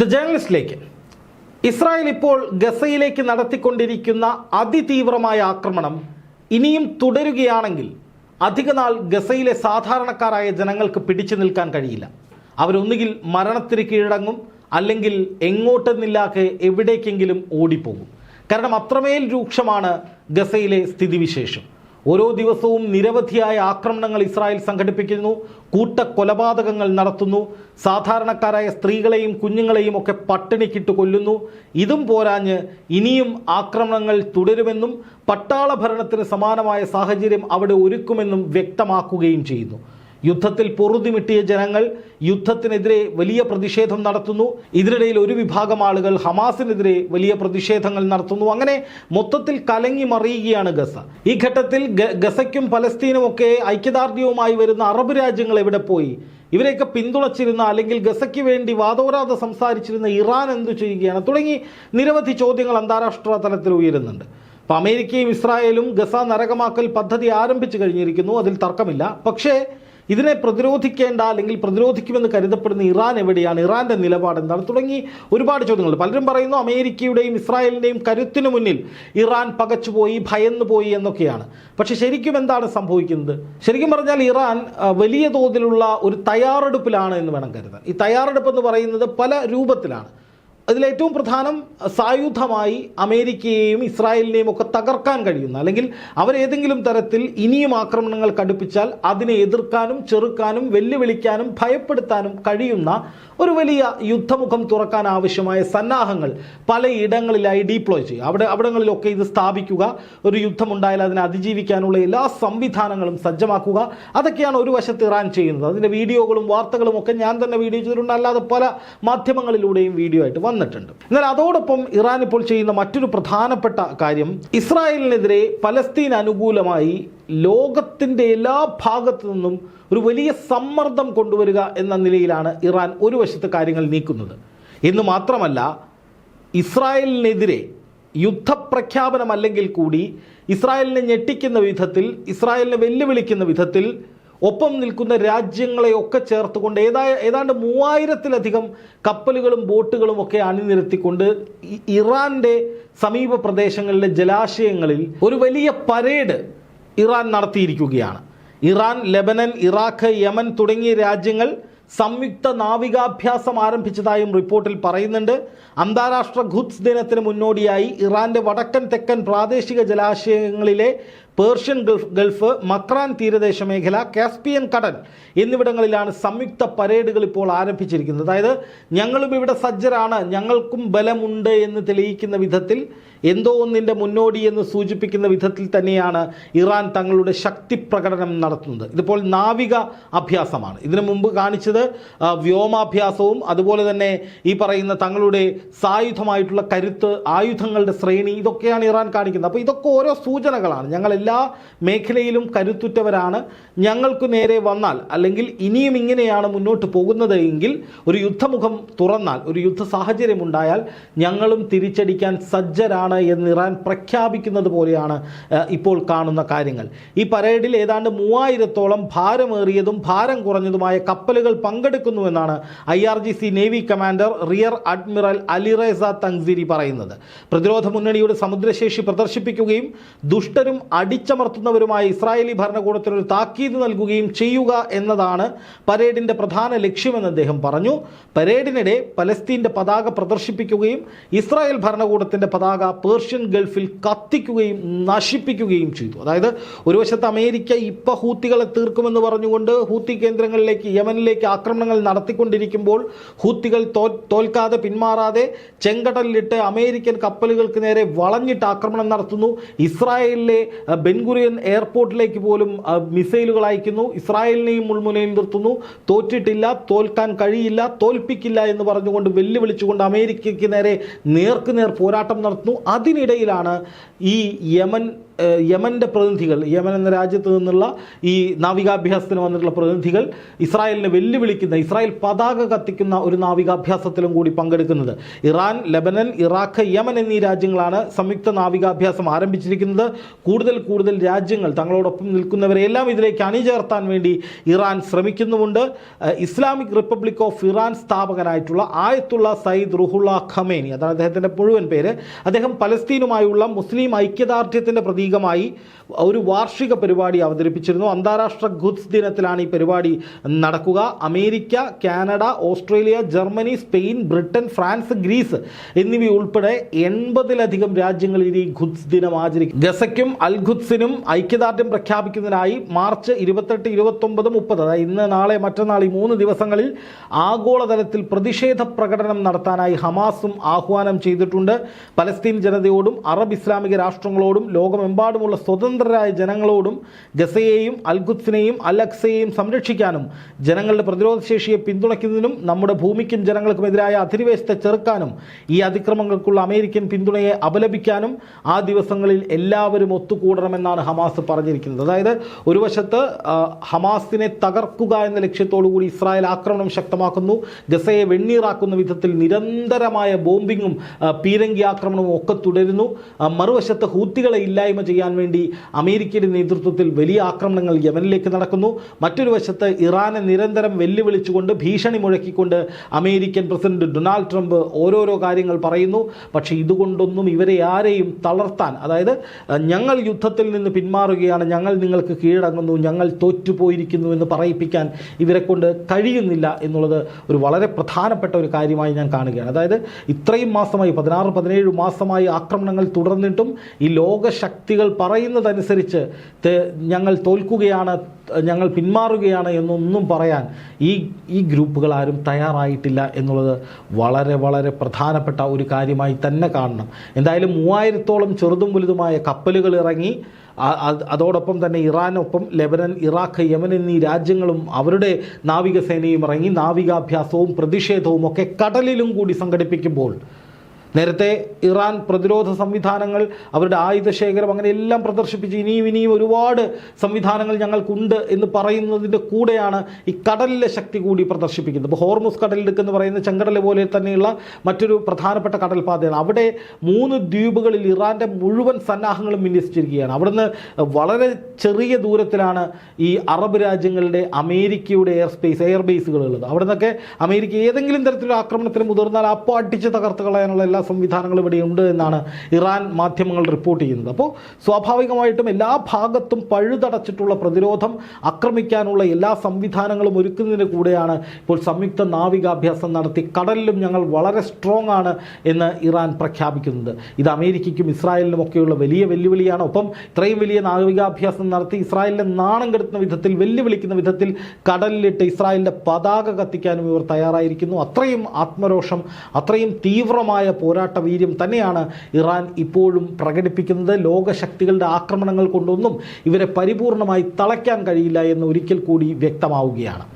The ജേർണലിസ്റ്റിലേക്ക് Israel ഇപ്പോൾ ഗസയിലേക്ക് നടത്തിക്കൊണ്ടിരിക്കുന്ന അതിതീവ്രമായ ആക്രമണം ഇനിയും തുടരുകയാണെങ്കിൽ അധികനാൾ ഗസയിലെ സാധാരണക്കാരായ ജനങ്ങൾക്ക് പിടിച്ചു നിൽക്കാൻ കഴിയില്ല. അവരൊന്നുകിൽ മരണത്തിന് കീഴടങ്ങും അല്ലെങ്കിൽ എങ്ങോട്ടെന്നില്ലാതെ എവിടേക്കെങ്കിലും ഓടിപ്പോകും. കാരണം അത്രമേൽ രൂക്ഷമാണ് ഗസയിലെ സ്ഥിതിവിശേഷം. ഓരോ ദിവസവും നിരവധിയായ ആക്രമണങ്ങൾ ഇസ്രായേൽ സംഘടിപ്പിക്കുന്നു കൂട്ടക്കൊലപാതകങ്ങൾ നടത്തുന്നു സാധാരണക്കാരായ സ്ത്രീകളെയും കുഞ്ഞുങ്ങളെയും ഒക്കെ പട്ടിണിക്കിട്ട് കൊല്ലുന്നു. ഇതും പോരാഞ്ഞ് ഇനിയും ആക്രമണങ്ങൾ തുടരുമെന്നും പട്ടാള ഭരണത്തിന് സമാനമായ സാഹചര്യം അവിടെ ഒരുക്കുമെന്നും വ്യക്തമാക്കുകയും ചെയ്യുന്നു. യുദ്ധത്തിൽ പൊറുതിമിട്ടിയ ജനങ്ങൾ യുദ്ധത്തിനെതിരെ വലിയ പ്രതിഷേധം നടത്തുന്നു. ഇതിനിടയിൽ ഒരു വിഭാഗം ആളുകൾ ഹമാസിനെതിരെ വലിയ പ്രതിഷേധങ്ങൾ നടത്തുന്നു. അങ്ങനെ മൊത്തത്തിൽ കലങ്ങി മറിയുകയാണ് ഗസ. ഈ ഘട്ടത്തിൽ ഗസയ്ക്കും പലസ്തീനും ഒക്കെ ഐക്യദാർഢ്യവുമായി വരുന്ന അറബ് രാജ്യങ്ങൾ എവിടെ പോയി? ഇവരെയൊക്കെ പിന്തുണച്ചിരുന്ന അല്ലെങ്കിൽ ഗസയ്ക്ക് വേണ്ടി വാദോരാതെ സംസാരിച്ചിരുന്ന ഇറാൻ എന്തു ചെയ്യുകയാണ്? തുടങ്ങി നിരവധി ചോദ്യങ്ങൾ അന്താരാഷ്ട്ര തലത്തിൽ ഉയരുന്നുണ്ട്. അപ്പോൾ അമേരിക്കയും ഇസ്രായേലും ഗസ നരകമാക്കൽ പദ്ധതി ആരംഭിച്ചു കഴിഞ്ഞിരിക്കുന്നു. അതിൽ തർക്കമില്ല. പക്ഷേ ഇതിനെ പ്രതിരോധിക്കേണ്ട അല്ലെങ്കിൽ പ്രതിരോധിക്കുമെന്ന് കരുതപ്പെടുന്ന ഇറാൻ എവിടെയാണ്? ഇറാന്റെ നിലപാട് എന്താണ്? തുടങ്ങി ഒരുപാട് ചോദ്യങ്ങൾ. പലരും പറയുന്നു അമേരിക്കയുടെയും ഇസ്രായേലിന്റെയും കരുത്തിനു മുന്നിൽ ഇറാൻ പകച്ചുപോയി ഭയന്നു പോയി എന്നൊക്കെയാണ്. പക്ഷെ ശരിക്കും എന്താണ് സംഭവിക്കുന്നത്? ശരിക്കും പറഞ്ഞാൽ ഇറാൻ വലിയ തോതിലുള്ള ഒരു തയ്യാറെടുപ്പിലാണ് എന്ന് വേണം കരുതാൻ. ഈ തയ്യാറെടുപ്പ് എന്ന് പറയുന്നത് പല രൂപത്തിലാണ്. അതിലേറ്റവും പ്രധാനം സായുധമായി അമേരിക്കയെയും ഇസ്രായേലിനെയും ഒക്കെ തകർക്കാൻ കഴിയുന്ന അല്ലെങ്കിൽ അവരേതെങ്കിലും തരത്തിൽ ഇനിയും ആക്രമണങ്ങൾ കടുപ്പിച്ചാൽ അതിനെ എതിർക്കാനും ചെറുക്കാനും വെല്ലുവിളിക്കാനും ഭയപ്പെടുത്താനും കഴിയുന്ന ഒരു വലിയ യുദ്ധമുഖം തുറക്കാൻ ആവശ്യമായ സന്നാഹങ്ങൾ പലയിടങ്ങളിലായി ഡീപ്ലോയ് ചെയ്യുക. അവിടെ അവിടങ്ങളിലൊക്കെ ഇത് സ്ഥാപിക്കുക. ഒരു യുദ്ധമുണ്ടായാൽ അതിനെ അതിജീവിക്കാനുള്ള എല്ലാ സംവിധാനങ്ങളും സജ്ജമാക്കുക. അതൊക്കെയാണ് ഒരു വശത്ത് ഇറാൻ ചെയ്യുന്നത്. അതിന്റെ വീഡിയോകളും വാർത്തകളും ഒക്കെ ഞാൻ തന്നെ വീഡിയോ ചെയ്തിട്ടുണ്ട്. അല്ലാതെ പല മാധ്യമങ്ങളിലൂടെയും വീഡിയോ ആയിട്ട് വന്നിട്ടുണ്ട്. എന്നാൽ അതോടൊപ്പം ഇറാൻ ഇപ്പോൾ ചെയ്യുന്ന മറ്റൊരു പ്രധാനപ്പെട്ട കാര്യം ഇസ്രായേലിനെതിരെ പലസ്തീൻ അനുകൂലമായി ലോകത്തിന്റെ എല്ലാ ഭാഗത്തു നിന്നും ഒരു വലിയ സമ്മർദ്ദം കൊണ്ടുവരിക എന്ന നിലയിലാണ് ഇറാൻ ഒരു വശത്ത് കാര്യങ്ങൾ നീക്കുന്നത്. എന്ന് മാത്രമല്ല ഇസ്രായേലിനെതിരെ യുദ്ധപ്രഖ്യാപനം അല്ലെങ്കിൽ കൂടി ഇസ്രായേലിനെ ഞെട്ടിക്കുന്ന വിധത്തിൽ ഇസ്രായേലിനെ വെല്ലുവിളിക്കുന്ന വിധത്തിൽ ഒപ്പം നിൽക്കുന്ന രാജ്യങ്ങളെയൊക്കെ ചേർത്തുകൊണ്ട് ഏതായ ഏതാണ്ട് മൂവായിരത്തിലധികം കപ്പലുകളും ബോട്ടുകളും ഒക്കെ അണിനിരത്തിക്കൊണ്ട് ഇറാന്റെ സമീപ പ്രദേശങ്ങളിലെ ജലാശയങ്ങളിൽ ഒരു വലിയ പരേഡ് ഇറാൻ നടത്തിയിരിക്കുകയാണ്. ഇറാൻ ലെബനൻ ഇറാഖ് യമൻ തുടങ്ങിയ രാജ്യങ്ങൾ സംയുക്ത നാവികാഭ്യാസം ആരംഭിച്ചതായും റിപ്പോർട്ടിൽ പറയുന്നുണ്ട്. അന്താരാഷ്ട്ര ഖുദ്സ് ദിനത്തിന് മുന്നോടിയായി ഇറാന്റെ വടക്കൻ തെക്കൻ പ്രാദേശിക ജലാശയങ്ങളിലെ പേർഷ്യൻ ഗൾഫ് ഗൾഫ് മക്രാൻ തീരദേശ മേഖല കാസ്പിയൻ കടൽ എന്നിവിടങ്ങളിലാണ് സംയുക്ത പരേഡുകൾ ഇപ്പോൾ ആരംഭിച്ചിരിക്കുന്നത്. അതായത് ഞങ്ങളും ഇവിടെ സജ്ജരാണ് ഞങ്ങൾക്കും ബലമുണ്ട് എന്ന് തെളിയിക്കുന്ന വിധത്തിൽ എന്തോ ഒന്നിന്റെ മുന്നോടി എന്ന് സൂചിപ്പിക്കുന്ന വിധത്തിൽ തന്നെയാണ് ഇറാൻ തങ്ങളുടെ ശക്തി പ്രകടനം നടത്തുന്നത്. ഇതിപ്പോൾ നാവിക അഭ്യാസമാണ്. ഇതിനു മുമ്പ് കാണിച്ചത് വ്യോമാഭ്യാസവും അതുപോലെ തന്നെ ഈ പറയുന്ന തങ്ങളുടെ സായുധമായിട്ടുള്ള കരുത്ത് ആയുധങ്ങളുടെ ശ്രേണി ഇതൊക്കെയാണ് ഇറാൻ കാണിക്കുന്നത്. അപ്പോൾ ഇതൊക്കെ ഓരോ സൂചനകളാണ്. ഞങ്ങൾ എല്ലാ മേഖലയിലും കരുത്തുറ്റവരാണ്. ഞങ്ങൾക്ക് നേരെ വന്നാൽ അല്ലെങ്കിൽ ഇനിയും ഇങ്ങനെയാണ് മുന്നോട്ട് പോകുന്നത് എങ്കിൽ ഒരു യുദ്ധമുഖം തുറന്നാൽ ഒരു യുദ്ധ സാഹചര്യം ഉണ്ടായാൽ ഞങ്ങളും തിരിച്ചടിക്കാൻ സജ്ജരാണ് എന്ന് ഇറാൻ പ്രഖ്യാപിക്കുന്നത് പോലെയാണ് ഇപ്പോൾ കാണുന്ന കാര്യങ്ങൾ. ഈ പരേഡിൽ ഏതാണ്ട് മൂവായിരത്തോളം ഭാരമേറിയതും ഭാരം കുറഞ്ഞതുമായ കപ്പലുകൾ പങ്കെടുക്കുന്നുവെന്നാണ് I R G C navy commander rear admiral Alireza Tangsiri പറയുന്നത്. പ്രതിരോധ മുന്നണിയുടെ സമുദ്രശേഷി പ്രദർശിപ്പിക്കുകയും ദുഷ്ടരും അടിച്ചമർത്തുന്നവരുമായ ഇസ്രായേലി ഭരണകൂടത്തിന് ഒരു താക്കീത് നൽകുകയും ചെയ്യുക എന്നതാണ് പരേഡിന്റെ പ്രധാന ലക്ഷ്യമെന്ന് അദ്ദേഹം പറഞ്ഞു. പരേഡിനിടെ പലസ്തീന്റെ പതാക പ്രദർശിപ്പിക്കുകയും ഇസ്രായേൽ ഭരണകൂടത്തിന്റെ പതാക പേർഷ്യൻ ഗൾഫിൽ കത്തിക്കുകയും നശിപ്പിക്കുകയും ചെയ്തു. അതായത് ഒരു വശത്ത് അമേരിക്ക ഇപ്പം ഹൂത്തികളെ തീർക്കുമെന്ന് പറഞ്ഞുകൊണ്ട് ഹൂത്തി കേന്ദ്രങ്ങളിലേക്ക് യമനിലേക്ക് ആക്രമണങ്ങൾ നടത്തിക്കൊണ്ടിരിക്കുമ്പോൾ ഹൂത്തികൾ തോൽക്കാതെ പിന്മാറാതെ ചെങ്കടലിലിട്ട് അമേരിക്കൻ കപ്പലുകൾക്ക് നേരെ വളഞ്ഞിട്ട് ആക്രമണം നടത്തുന്നു. ഇസ്രായേലിലെ ബെൻഗുറിയൻ എയർപോർട്ടിലേക്ക് പോലും മിസൈലുകൾ അയക്കുന്നു. ഇസ്രായേലിനെയും മുൾമുനയിൽ നിർത്തുന്നു. തോറ്റിട്ടില്ല തോൽക്കാൻ കഴിയില്ല തോൽപ്പിക്കില്ല എന്ന് പറഞ്ഞുകൊണ്ട് വെല്ലുവിളിച്ചുകൊണ്ട് അമേരിക്കയ്ക്ക് നേരെ നേർക്കുനേർ പോരാട്ടം നടത്തുന്നു. അതിനിടയിലാണ് ഈ യമൻ യമന്റെ പ്രതിനിധികൾ യമൻ എന്ന രാജ്യത്ത് നിന്നുള്ള ഈ നാവികാഭ്യാസത്തിന് വന്നിട്ടുള്ള പ്രതിനിധികൾ ഇസ്രായേലിനെ വെല്ലുവിളിക്കുന്ന ഇസ്രായേൽ പതാക കത്തിക്കുന്ന ഒരു നാവികാഭ്യാസത്തിലും കൂടി പങ്കെടുക്കുന്നത്. ഇറാൻ ലബനൻ ഇറാഖ് യമൻ എന്നീ രാജ്യങ്ങളാണ് സംയുക്ത നാവികാഭ്യാസം ആരംഭിച്ചിരിക്കുന്നത്. കൂടുതൽ കൂടുതൽ രാജ്യങ്ങൾ തങ്ങളോടൊപ്പം നിൽക്കുന്നവരെയെല്ലാം ഇതിലേക്ക് അണിചേർത്താൻ വേണ്ടി ഇറാൻ ശ്രമിക്കുന്നുമുണ്ട്. ഇസ്ലാമിക് റിപ്പബ്ലിക് ഓഫ് ഇറാൻ സ്ഥാപകനായിട്ടുള്ള ആയത്തുള്ള സയ്യിദ് റുഹുള്ള ഖമേനി അതാണ് അദ്ദേഹത്തിന്റെ മുഴുവൻ പേര്. അദ്ദേഹം പലസ്തീനുമായുള്ള മുസ്ലിം ഐക്യദാർഢ്യത്തിന്റെ निगम ഒരു വാർഷിക പരിപാടി അവതരിപ്പിച്ചിരുന്നു. അന്താരാഷ്ട്ര ഗുഡ്സ് ദിനത്തിലാണ് ഈ പരിപാടി നടക്കുക. America Canada Australia Germany Spain Britain France Greece എന്നിവയുൾപ്പെടെ എൺപതിലധികം രാജ്യങ്ങളിൽ ഈ ഗുഡ്സ് ദിനം ആചരിക്കും. ഗസയ്ക്കും അൽ ഗുഡ്സിനും ഐക്യദാർഢ്യം പ്രഖ്യാപിക്കുന്നതിനായി മാർച്ച് ഇരുപത്തെട്ട് ഇരുപത്തൊമ്പത് മുപ്പത് അതായത് ഇന്ന് നാളെ മറ്റന്നാൾ ഈ മൂന്ന് ദിവസങ്ങളിൽ ആഗോളതലത്തിൽ പ്രതിഷേധ പ്രകടനം നടത്താനായി ഹമാസും ആഹ്വാനം ചെയ്തിട്ടുണ്ട്. പലസ്തീൻ ജനതയോടും അറബ് ഇസ്ലാമിക രാഷ്ട്രങ്ങളോടും ലോകമെമ്പാടുമുള്ള സ്വതന്ത്രരായ ജനങ്ങളോടും ഗസയെയും അൽഖുദ്സിനെയും അൽ അക്സയെയും സംരക്ഷിക്കാനും ജനങ്ങളുടെ പ്രതിരോധശേഷിയെ പിന്തുണയ്ക്കുന്നതിനും നമ്മുടെ ഭൂമിക്കും ജനങ്ങൾക്കുമെതിരായ അധിനിവേശത്തെ ചെറുക്കാനും ഈ അതിക്രമങ്ങൾക്കുള്ള അമേരിക്കൻ പിന്തുണയെ അപലപിക്കാനും ആ ദിവസങ്ങളിൽ എല്ലാവരും ഒത്തുകൂടണമെന്നാണ് ഹമാസ് പറഞ്ഞിരിക്കുന്നത്. അതായത് ഒരു വശത്ത് ഹമാസിനെ തകർക്കുക എന്ന ലക്ഷ്യത്തോടു കൂടി ഇസ്രായേൽ ആക്രമണം ശക്തമാക്കുന്നു. ഗസയെ വെണ്ണീറാക്കുന്ന വിധത്തിൽ നിരന്തരമായ ബോംബിങ്ങും പീരങ്കി ആക്രമണവും ഒക്കെ തുടരുന്നു. മറുവശത്ത് ഹൂത്തികളെ ഇല്ലായ്മ ചെയ്യാൻ വേണ്ടി അമേരിക്കയുടെ നേതൃത്വത്തിൽ വലിയ ആക്രമണങ്ങൾ യമനിലേക്ക് നടക്കുന്നു. മറ്റൊരു വശത്ത് ഇറാനെ നിരന്തരം വെല്ലുവിളിച്ചുകൊണ്ട് ഭീഷണി മുഴക്കിക്കൊണ്ട് അമേരിക്കൻ പ്രസിഡന്റ് ഡൊണാൾഡ് ട്രംപ് ഓരോരോ കാര്യങ്ങൾ പറയുന്നു. പക്ഷേ ഇതുകൊണ്ടൊന്നും ഇവരെ ആരെയും തളർത്താൻ അതായത് ഞങ്ങൾ യുദ്ധത്തിൽ നിന്ന് പിന്മാറുകയാണ് ഞങ്ങൾ നിങ്ങൾക്ക് കീഴടങ്ങുന്നു ഞങ്ങൾ തോറ്റുപോയിരിക്കുന്നു എന്ന് പറയിപ്പിക്കാൻ ഇവരെ കൊണ്ട് കഴിയുന്നില്ല എന്നുള്ളത് ഒരു വളരെ പ്രധാനപ്പെട്ട ഒരു കാര്യമായി ഞാൻ കാണുകയാണ്. അതായത് ഇത്രയും മാസമായി പതിനാറ് പതിനേഴ് മാസമായി ആക്രമണങ്ങൾ തുടർന്നിട്ടും ഈ ലോകശക്തികൾ പറയുന്നതനുസരിച്ച് തെ- ഞങ്ങൾ തോൽക്കുകയാണ് ഞങ്ങൾ പിന്മാറുകയാണ് എന്നൊന്നും പറയാൻ ഈ ഈ ഗ്രൂപ്പുകൾ ആരും തയ്യാറായിട്ടില്ല എന്നുള്ളത് വളരെ വളരെ പ്രധാനപ്പെട്ട ഒരു കാര്യമായി തന്നെ കാണണം. എന്തായാലും മൂവായിരത്തോളം ചെറുതും വലുതുമായ കപ്പലുകൾ ഇറങ്ങി അതോടൊപ്പം തന്നെ ഇറാനൊപ്പം ലെബനൻ ഇറാഖ് യമൻ എന്നീ രാജ്യങ്ങളും അവരുടെ നാവികസേനയും ഇറങ്ങി നാവികാഭ്യാസവും പ്രതിഷേധവും ഒക്കെ കടലിലും കൂടി സംഘടിപ്പിക്കുമ്പോൾ നേരത്തെ ഇറാൻ പ്രതിരോധ സംവിധാനങ്ങൾ അവരുടെ ആയുധശേഖരം അങ്ങനെ എല്ലാം പ്രദർശിപ്പിച്ച് ഇനിയും ഇനിയും ഒരുപാട് സംവിധാനങ്ങൾ ഞങ്ങൾക്കുണ്ട് എന്ന് പറയുന്നതിന്റെ കൂടെയാണ് ഈ കടലിലെ ശക്തി കൂടി പ്രദർശിപ്പിക്കുന്നത്. ഇപ്പോൾ ഹോർമുസ് കടലിടുക്ക് എന്ന് പറയുന്ന ചെങ്കടൽ പോലെ തന്നെയുള്ള മറ്റൊരു പ്രധാനപ്പെട്ട കടൽപാതയാണ്. അവിടെ മൂന്ന് ദ്വീപുകളിൽ ഇറാന്റെ മുഴുവൻ സന്നാഹങ്ങളും വിന്യസിച്ചിരിക്കുകയാണ്. അവിടുന്ന് വളരെ ചെറിയ ദൂരത്തിലാണ് ഈ അറബ് രാജ്യങ്ങളുടെ അമേരിക്കയുടെ എയർ സ്പേസ് എയർ ബേസുകൾ ഉള്ളത്. അവിടെ നിന്നൊക്കെ അമേരിക്ക ഏതെങ്കിലും തരത്തിലുള്ള ആക്രമണത്തിന് മുതിർന്നാൽ അപ്പോൾ അടിച്ച് തകർത്ത് കളയാനുള്ള എല്ലാ സംവിധാനങ്ങളും ഇവിടെ ഉണ്ട് എന്നാണ് ഇറാൻ മാധ്യമങ്ങൾ റിപ്പോർട്ട് ചെയ്യുന്നത്. അപ്പോൾ സ്വാഭാവികമായിട്ടും എല്ലാ ഭാഗത്തും പഴുതടച്ചിട്ടുള്ള പ്രതിരോധം ആക്രമിക്കാനുള്ള എല്ലാ സംവിധാനങ്ങളും ഒരുക്കുന്നതിന് കൂടെയാണ് ഇപ്പോൾ സംയുക്ത നാവികാഭ്യാസം നടത്തി കടലിലും ഞങ്ങൾ വളരെ സ്ട്രോങ് ആണ് എന്ന് ഇറാൻ പ്രഖ്യാപിക്കുന്നത്. ഇത് അമേരിക്കയ്ക്കും ഇസ്രായേലിനും ഒക്കെയുള്ള വലിയ വെല്ലുവിളിയാണ്. ഒപ്പം ഇത്രയും വലിയ നാവികാഭ്യാസം നടത്തി ഇസ്രായേലിനെ നാണം കെടുത്തുന്ന വിധത്തിൽ വെല്ലുവിളിക്കുന്ന വിധത്തിൽ കടലിലിട്ട് ഇസ്രായേലിന്റെ പതാക കത്തിക്കാനും ഇവർ തയ്യാറായിരിക്കുന്നു. അത്രയും ആത്മരോഷം അത്രയും തീവ്രമായ പോരാട്ട വീര്യം തന്നെയാണ് ഇറാൻ ഇപ്പോഴും പ്രകടിപ്പിക്കുന്നത്. ലോകശക്തികളുടെ ആക്രമണങ്ങൾ കൊണ്ടൊന്നും ഇവരെ പരിപൂർണമായി തളയ്ക്കാൻ കഴിയില്ല എന്ന് ഒരിക്കൽ കൂടി വ്യക്തമാവുകയാണ്.